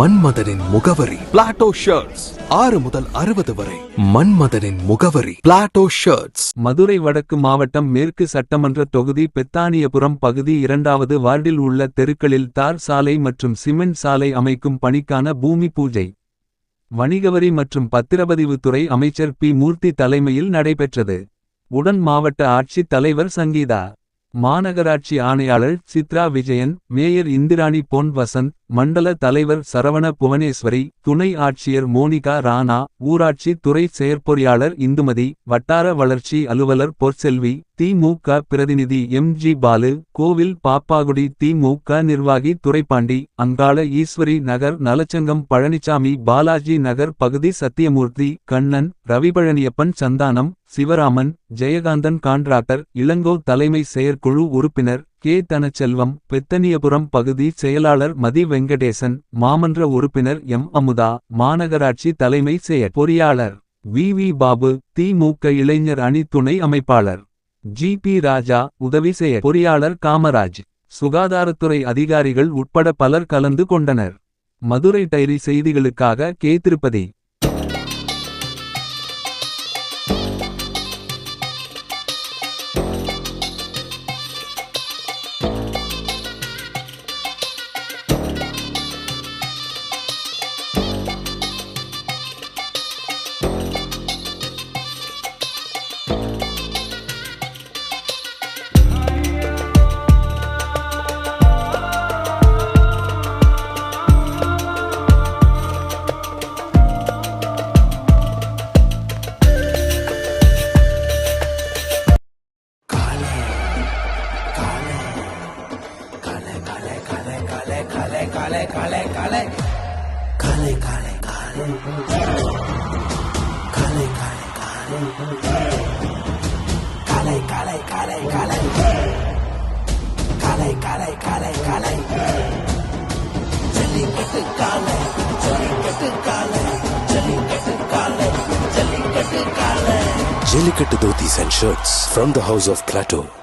மன்மதனின் முகவரி. Plato shirts ஆறு முதல் அறுபது வரை. மன்மதனின் முகவரி. பிளாட்டோ ஷர்ட்ஸ் மதுரை வடக்கு மாவட்டம் மேற்கு சட்டமன்ற தொகுதி பெத்தானியபுரம் பகுதி இரண்டாவது வார்டில் உள்ள தெருக்களில் தார் சாலை மற்றும் சிமெண்ட் சாலை அமைக்கும் பணிக்கான பூமி பூஜை. வணிகவரி மற்றும் பத்திரப்பதிவுத்துறை அமைச்சர் பி மூர்த்தி தலைமையில் நடைபெற்றது. உடன் மாவட்ட ஆட்சித் தலைவர் சங்கீதா. மாநகராட்சி ஆணையாளர் சித்ரா விஜயன் மேயர் இந்திராணி பொன் வசந்த் மண்டல தலைவர் சரவண புவனேஸ்வரி துணை ஆட்சியர் மோனிகா ராணா ஊராட்சி துறை செயற்பொறியாளர் இந்துமதி வட்டார வளர்ச்சி அலுவலர் பொற்செல்வி திமுக பிரதிநிதி எம் ஜி பாலு கோவில் பாப்பாகுடி திமுக நிர்வாகி துரைப்பாண்டி அங்காள ஈஸ்வரி நகர் நலச்சங்கம் பழனிசாமி பாலாஜி நகர் பகுதி சத்தியமூர்த்தி கண்ணன் ரவிபழனியப்பன் சந்தானம் சிவராமன் ஜெயகாந்தன் கான்ட்ராக்டர் இளங்கோ தலைமை செயற்குழு உறுப்பினர் கே. தனச்செல்வம் பெத்தனியபுரம் பகுதி செயலாளர் மதி வெங்கடேசன் மாமன்ற உறுப்பினர் எம். அமுதா மாநகராட்சி தலைமை செயற் பொறியாளர் வி. வி. பாபு திமுக இளைஞர் அணி துணை அமைப்பாளர் ஜி. பி. ராஜா உதவி செயற் பொறியாளர் காமராஜ் சுகாதாரத்துறை அதிகாரிகள் உட்பட பலர் கலந்து கொண்டனர். மதுரை டைரி செய்திகளுக்காக K. Tirupati. kale kale kale kale. Kale kale kale. Kale kale kale. Kale kale kale kale. Kale and shirts from the house of Plateau.